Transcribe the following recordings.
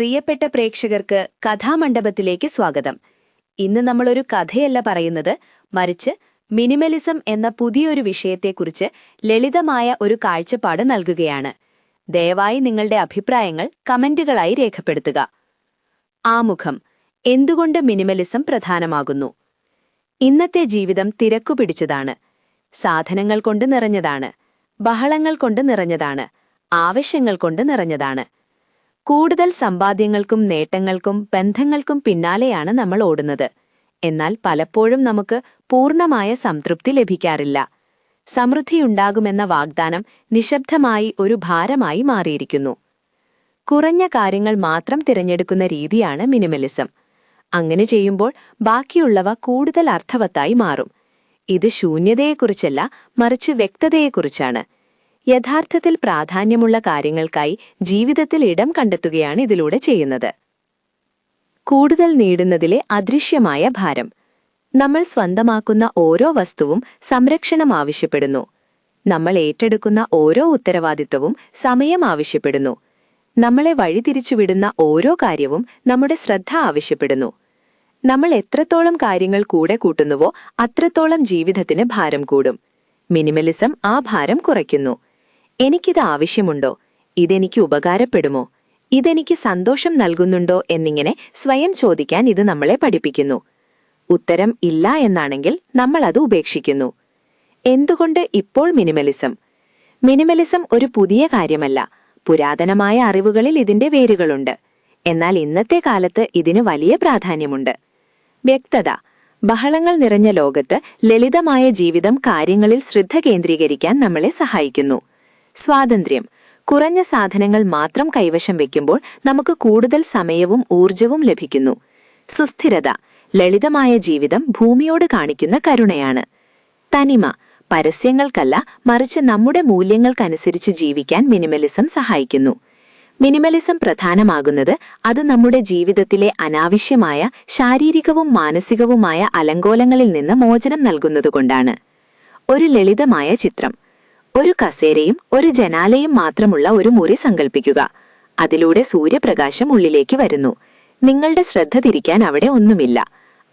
പ്രിയപ്പെട്ട പ്രേക്ഷകർക്ക് കഥാമണ്ഡപത്തിലേക്ക് സ്വാഗതം. ഇന്ന് നമ്മളൊരു കഥയല്ല പറയുന്നത് മറിച്ച് മിനിമലിസം എന്ന പുതിയൊരു വിഷയത്തെക്കുറിച്ച് ലളിതമായ ഒരു കാഴ്ചപ്പാട് നൽകുകയാണ്. ദയവായി നിങ്ങളുടെ അഭിപ്രായങ്ങൾ കമന്റുകളായി രേഖപ്പെടുത്തുക. ആമുഖം എന്തുകൊണ്ട് മിനിമലിസം പ്രധാനമാകുന്നു? ഇന്നത്തെ ജീവിതം തിരക്കു പിടിച്ചതാണ്. സാധനങ്ങൾ കൊണ്ട് നിറഞ്ഞതാണ്. ബഹളങ്ങൾ കൊണ്ട് നിറഞ്ഞതാണ്. ആവശ്യങ്ങൾ കൊണ്ട് നിറഞ്ഞതാണ്. കൂടുതൽ സമ്പാദ്യങ്ങൾക്കും നേട്ടങ്ങൾക്കും ബന്ധങ്ങൾക്കും പിന്നാലെയാണ് നമ്മൾ ഓടുന്നത്. എന്നാൽ പലപ്പോഴും നമുക്ക് പൂർണമായ സംതൃപ്തി ലഭിക്കാറില്ല. സമൃദ്ധിയുണ്ടാകുമെന്ന വാഗ്ദാനം നിശബ്ദമായി ഒരു ഭാരമായി മാറിയിരിക്കുന്നു. കുറഞ്ഞ കാര്യങ്ങൾ മാത്രം തിരഞ്ഞെടുക്കുന്ന രീതിയാണ് മിനിമലിസം. അങ്ങനെ ചെയ്യുമ്പോൾ ബാക്കിയുള്ളവ കൂടുതൽ അർത്ഥവത്തായി മാറും. ഇത് ശൂന്യതയെക്കുറിച്ചല്ല മറിച്ച് വ്യക്തതയെക്കുറിച്ചാണ്. യഥാർത്ഥത്തിൽ പ്രാധാന്യമുള്ള കാര്യങ്ങൾക്കായി ജീവിതത്തിൽ ഇടം കണ്ടെത്തുകയാണ് ഇതിലൂടെ ചെയ്യുന്നത്. കൂടുതൽ നേടുന്നതിലെ അദൃശ്യമായ ഭാരം. നമ്മൾ സ്വന്തമാക്കുന്ന ഓരോ വസ്തുവും സംരക്ഷണം ആവശ്യപ്പെടുന്നു. നമ്മൾ ഏറ്റെടുക്കുന്ന ഓരോ ഉത്തരവാദിത്വവും സമയം ആവശ്യപ്പെടുന്നു. നമ്മളെ വഴിതിരിച്ചുവിടുന്ന ഓരോ കാര്യവും നമ്മുടെ ശ്രദ്ധ ആവശ്യപ്പെടുന്നു. നമ്മൾ എത്രത്തോളം കാര്യങ്ങൾ കൂടെ കൂട്ടുന്നുവോ അത്രത്തോളം ജീവിതത്തിന് ഭാരം കൂടും. മിനിമലിസം ആ ഭാരം കുറയ്ക്കുന്നു. എനിക്കിത് ആവശ്യമുണ്ടോ? ഇതെനിക്ക് ഉപകാരപ്പെടുമോ? ഇതെനിക്ക് സന്തോഷം നൽകുന്നുണ്ടോ എന്നിങ്ങനെ സ്വയം ചോദിക്കാൻ ഇത് നമ്മളെ പഠിപ്പിക്കുന്നു. ഉത്തരം ഇല്ല എന്നാണെങ്കിൽ നമ്മൾ അത് ഉപേക്ഷിക്കുന്നു. എന്തുകൊണ്ട് ഇപ്പോൾ മിനിമലിസം? മിനിമലിസം ഒരു പുതിയ കാര്യമല്ല. പുരാതനമായ അറിവുകളിൽ ഇതിന്റെ വേരുകളുണ്ട്. എന്നാൽ ഇന്നത്തെ കാലത്ത് ഇതിന് വലിയ പ്രാധാന്യമുണ്ട്. വ്യക്തത. ബഹളങ്ങൾ നിറഞ്ഞ ലോകത്ത് ലളിതമായ ജീവിതം കാര്യങ്ങളിൽ ശ്രദ്ധ കേന്ദ്രീകരിക്കാൻ നമ്മളെ സഹായിക്കുന്നു. സ്വാതന്ത്ര്യം. കുറഞ്ഞ സാധനങ്ങൾ മാത്രം കൈവശം വയ്ക്കുമ്പോൾ നമുക്ക് കൂടുതൽ സമയവും ഊർജവും ലഭിക്കുന്നു. സുസ്ഥിരത ലളിതമായ ജീവിതം ഭൂമിയോട് കാണിക്കുന്ന കരുണയാണ്. തനിമ പരസ്യങ്ങൾക്കല്ല മറിച്ച് നമ്മുടെ മൂല്യങ്ങൾക്കനുസരിച്ച് ജീവിക്കാൻ മിനിമലിസം സഹായിക്കുന്നു. മിനിമലിസം പ്രധാനമാകുന്നത് അത് നമ്മുടെ ജീവിതത്തിലെ അനാവശ്യമായ ശാരീരികവും മാനസികവുമായ അലങ്കോലങ്ങളിൽ നിന്ന് മോചനം നൽകുന്നതുകൊണ്ടാണ്. ഒരു ലളിതമായ ചിത്രം. ഒരു കസേരയും ഒരു ജനാലയും മാത്രമുള്ള ഒരു മുറി സങ്കൽപ്പിക്കുക. അതിലൂടെ സൂര്യപ്രകാശം ഉള്ളിലേക്ക് വരുന്നു. നിങ്ങളുടെ ശ്രദ്ധ തിരിക്കാൻ അവിടെ ഒന്നുമില്ല.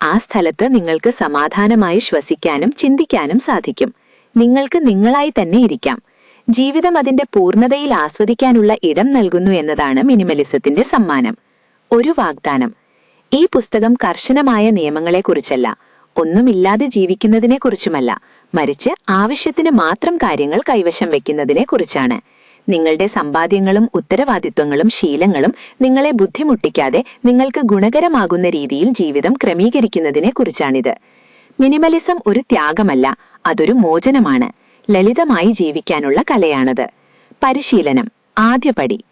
ആ സ്ഥലത്ത് നിങ്ങൾക്ക് സമാധാനമായി ശ്വസിക്കാനും ചിന്തിക്കാനും സാധിക്കും. നിങ്ങൾക്ക് നിങ്ങളായി തന്നെ ഇരിക്കാം. ജീവിതം അതിന്റെ പൂർണതയിൽ ആസ്വദിക്കാനുള്ള ഇടം നൽകുന്നു എന്നതാണ് മിനിമലിസത്തിന്റെ സമ്മാനം. ഒരു വാഗ്ദാനം. ഈ പുസ്തകം കർശനമായ നിയമങ്ങളെക്കുറിച്ചല്ല. ഒന്നുമില്ലാതെ ജീവിക്കുന്നതിനെക്കുറിച്ചുമല്ല. മറിച്ച് ആവശ്യത്തിന് മാത്രം കാര്യങ്ങൾ കൈവശം വെക്കുന്നതിനെക്കുറിച്ചാണ്. നിങ്ങളുടെ സമ്പാദ്യങ്ങളും ഉത്തരവാദിത്വങ്ങളും ശീലങ്ങളും നിങ്ങളെ ബുദ്ധിമുട്ടിക്കാതെ നിങ്ങൾക്ക് ഗുണകരമാകുന്ന രീതിയിൽ ജീവിതം ക്രമീകരിക്കുന്നതിനെക്കുറിച്ചാണിത്. മിനിമലിസം ഒരു ത്യാഗമല്ല അതൊരു മോചനമാണ്. ലളിതമായി ജീവിക്കാനുള്ള കലയാണത്. പരിശീലനം. ആദ്യപടി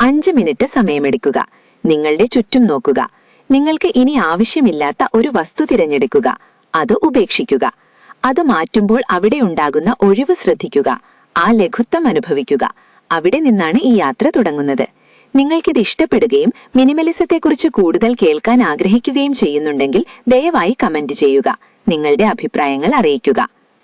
അഞ്ച് മിനിറ്റ് സമയമെടുക്കുക. നിങ്ങളുടെ ചുറ്റും നോക്കുക. നിങ്ങൾക്ക് ഇനി ആവശ്യമില്ലാത്ത ഒരു വസ്തു തിരഞ്ഞെടുക്കുക. അത് ഉപേക്ഷിക്കുക. അത് മാറ്റുമ്പോൾ അവിടെ ഉണ്ടാകുന്ന ഒഴിവ് ശ്രദ്ധിക്കുക. ആ ലഘുത്വം അനുഭവിക്കുക. അവിടെ നിന്നാണ് ഈ യാത്ര തുടങ്ങുന്നത്. നിങ്ങൾക്കിത് ഇഷ്ടപ്പെടുകയും മിനിമലിസത്തെക്കുറിച്ച് കൂടുതൽ കേൾക്കാൻ ആഗ്രഹിക്കുകയും ചെയ്യുന്നുണ്ടെങ്കിൽ ദയവായി കമന്റ് ചെയ്യുക. നിങ്ങളുടെ അഭിപ്രായങ്ങൾ അറിയിക്കുക.